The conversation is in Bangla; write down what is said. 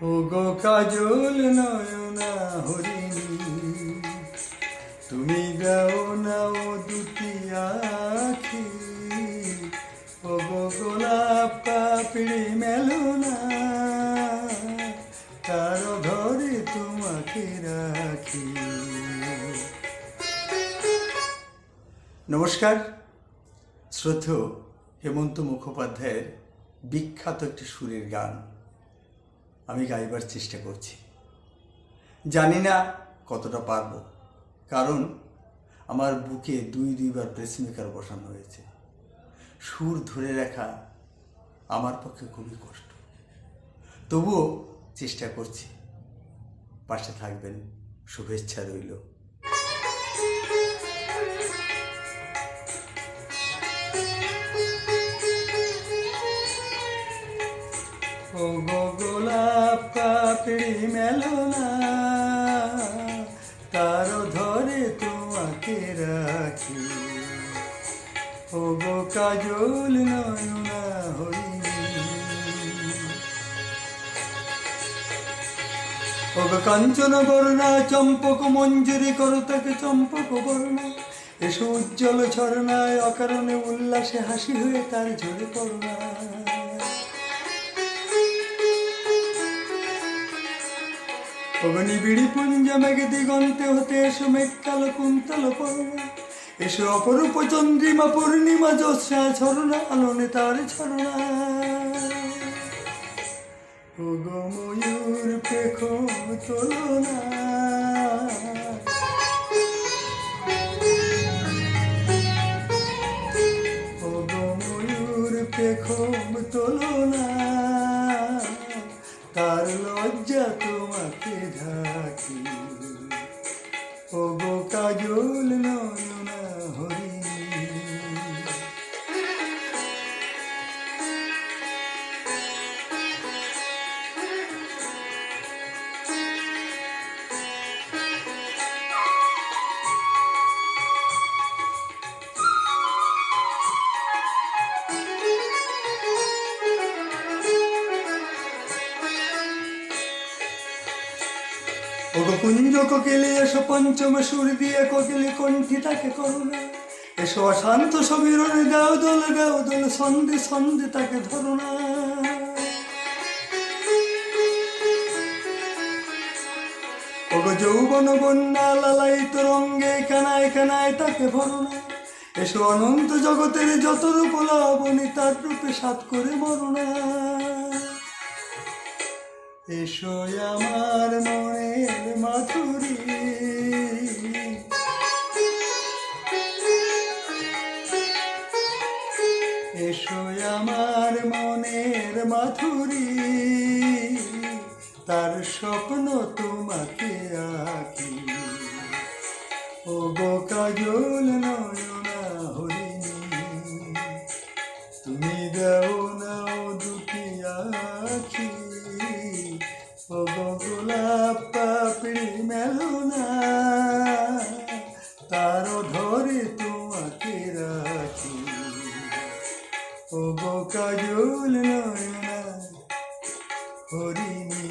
ও গো কাজল নয়না হরিণী, তুমি দাও না ও দুটি আখি। ও গো গোলাপ পাপড়ি মেলো না তার ধরে তোমাকে রাখি। নমস্কার, শ্রদ্ধেয় হেমন্ত মুখোপাধ্যায়ের বিখ্যাত একটি সুরের গান। আমি গাইবার চেষ্টা করছি। জানি না কতটা পারব, কারণ আমার বুকে দুই দুইবার প্রেসমেকার বসানো হয়েছে। সুর ধরে রাখা আমার পক্ষে খুবই কষ্ট। তবুও চেষ্টা করছি। পাশে থাকবেন, শুভেচ্ছা রইল। তোমাকে রাখি। গো কাজল নয়না ও কাঞ্চন বর্ণা, চম্পক মঞ্জুরি করো তাকে চম্পক বর্ণা। এসো উজ্জ্বল ঝরনায় অকারণে উল্লাসে হাসি হয়ে তার ঝরে পড়না অগ্নি বিড়ি পুঞ্জ মেঘ দিগন্তে হতে এসো মেঘ কালো কুন্তল পর্ণা এসো অপরূপ চন্দ্রিমা পূর্ণিমা জ্যোৎস্না ঝরনা আলোনে তার ছরনা ও গো ময়ূর পেখো তোলনা। ও গো ময়ূর পেখম তোলনা। তার লজ্জা তোমাকে ঢাকি। ও গো কাজল নয়না ও কুঞ্জ কোকিলে, এসো পঞ্চম সুর দিয়ে কোকিলে কণ্ঠি তাকে করুণা। এসো অশান্ত সমীরণে দাও দোল, গাও দোল সন্ধে সন্ধে তাকে ধরুণা। ও গো যৌবন বন্যা, লালায়িত রঙ্গে, কানায় কানায় তাকে ভরুণা এসো অনন্ত জগতের যত রূপ লাবণী, তার রূপে সাত করে মরুণা এসো আমার মনের মাধুরী। এসো আমার মনের মাধুরী। তার স্বপ্ন তোমাকে আঁকি। ও গো কাজল নয়না হরিণী, তুমি দাও নাও দুটি আখি। গোলাপ পাপড়ি মেলো তার ধরে তোমাকে রাখি। ও গো কাজল নয়না হরিণী।